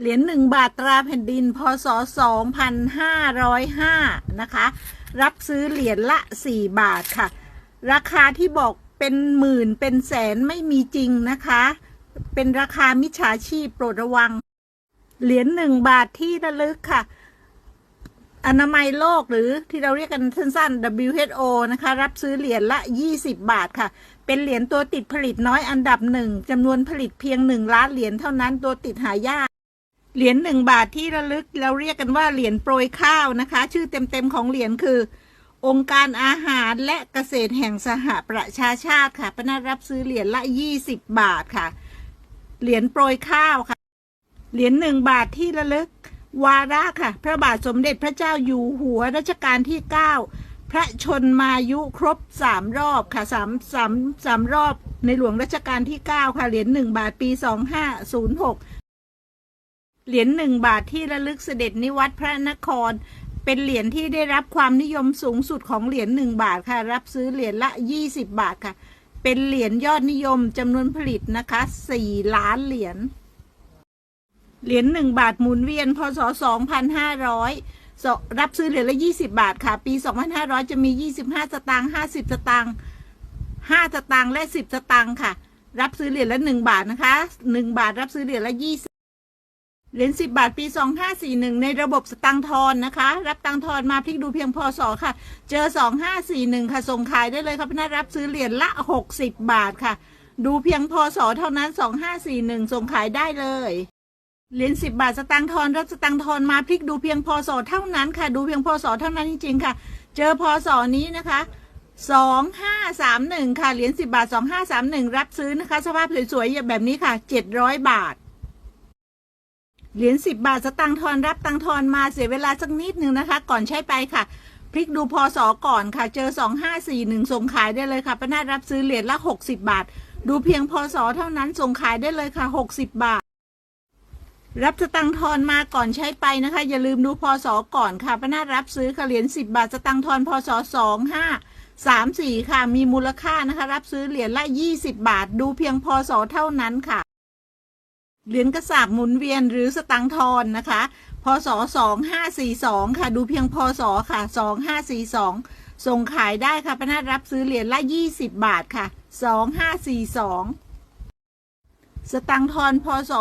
เหรียญหนึ่งบาทตราแผ่นดิน พศสองพันห้าร้อยห้านะคะ รับซื้อเหรียญละสี่บาทค่ะ ราคาที่บอกเป็นหมื่นเป็นแสนไม่มีจริงนะคะ เป็นราคามิจฉาชีพโปรดระวัง เหรียญหนึ่งบาทที่ระลึกค่ะ อนามัยโลกหรือที่เราเรียกกันสั้นๆ WHO นะคะ รับซื้อเหรียญละ 20 บาทค่ะเป็นเหรียญตัวติดผลิตน้อยอันดับหนึ่งจำนวนผลิตเพียงหนึ่งล้านเหรียญเท่านั้นตัวติดหายาก เหรียญหนึ่งบาทที่ระลึกเราเรียกกันว่าเหรียญโปรยข้าวนะคะ ชื่อเต็มๆของเหรียญคือ องค์การอาหารและเกษตรแห่งสหประชาชาติค่ะปนัดรับซื้อเหรียญละ 20 บาทค่ะ เหรียญโปรยข้าวค่ะ เหรียญหนึ่งบาทที่ระลึก วาระค่ะ พระบาทสมเด็จพระเจ้าอยู่หัวรัชกาลที่ 9 พระชนมายุครบสามรอบค่ะสามสามสามรอบในหลวงรัชกาลที่ 9 ค่ะเหรียญหนึ่งบาทปี 2506 เหรียญหนึ่งบาทที่ระลึกเสด็จนิวัตรพระนคร เป็นเหรียญที่ได้รับความนิยมสูงสุดของเหรียญหนึ่งบาทค่ะ รับซื้อเหรียญละ 20 บาทค่ะ เป็นเหรียญยอดนิยมจำนวนผลิตนะคะ 4 ล้านเหรียญเหรียญหนึ่งบาทหมุนเวียนพศ 2500 รับซื้อเหรียญละ 20 บาทค่ะ ปี 2500 จะมี 25 สตางค์50 สตางค์5สตางค์และ 10 สตางค์ค่ะ รับซื้อเหรียญละ 1 บาทนะคะ 1 บาทรับซื้อเหรียญละ 20 เหรียญ10บาท ปี 2541 ในระบบสตังค์ทอนนะคะ รับตังค์ทอนมาพลิกดูเพียงพศค่ะ เจอ 2541 ค่ะ ส่งขายได้เลยค่ะพนักรับซื้อเหรียญละ 60 บาทค่ะ ดูเพียงพศเท่านั้น 2541 ส่งขายได้เลยเหรียญ10บาทสตางค์ทอนรับสตางค์ทอนมาพลิกดูเพียงพศเท่านั้นค่ะ ดูเพียงพศเท่านั้นจริงๆค่ะ เจอพศนี้นะคะ2531ค่ะเหรียญ10บาท2531รับซื้อนะคะ สภาพสวยๆแบบนี้ค่ะ700บาท เหรียญ10 บาทสตางค์ทอนรับตังค์ทอนมาเสียเวลาสักนิดหนึ่งนะคะ ก่อนใช้ไปค่ะ พลิกดูพศก่อนค่ะ เจอ 2541 ส่งขายได้เลยค่ะป้านารับซื้อเหรียญละ 60 บาท ดูเพียงพศเท่านั้นส่งขายได้เลยค่ะ 60 บาท รับสตังค์ทอนมาก่อนใช้ไปนะคะ อย่าลืมดูพศก่อนค่ะป้านารับซื้อค่ะเหรียญ10 บาทสตังค์ทอนพศ25 34 ค่ะ มีมูลค่านะคะ รับซื้อเหรียญละ 20 บาท ดูเพียงพศเท่านั้นค่ะ เหรียญกระสาบหมุนเวียนหรือสตังทอนนะคะ พศ 2542 ค่ะ ดูเพียงพศค่ะ 2542 ส่งขายได้ค่ะป้านาฏรับซื้อเหรียญละ 20 บาทค่ะ 2542 สตังทอนพศ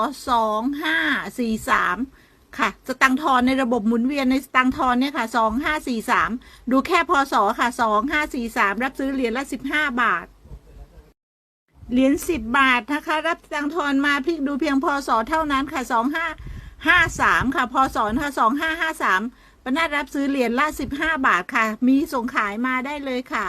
2543 ค่ะ สตังทอนในระบบหมุนเวียนในสตังทอนเนี่ยค่ะ 2543 ดูแค่พศค่ะ 2543 รับซื้อเหรียญละ 15 บาท เหรียญสิบบาทนะคะ รับตังทอนมาพลิกดูเพียงพศเท่านั้นค่ะสองห้าห้าสามค่ะพศค่ะสองห้าห้าสามปนาดรับซื้อเหรียญละสิบห้าบาทค่ะ มีส่งขายมาได้เลยค่ะ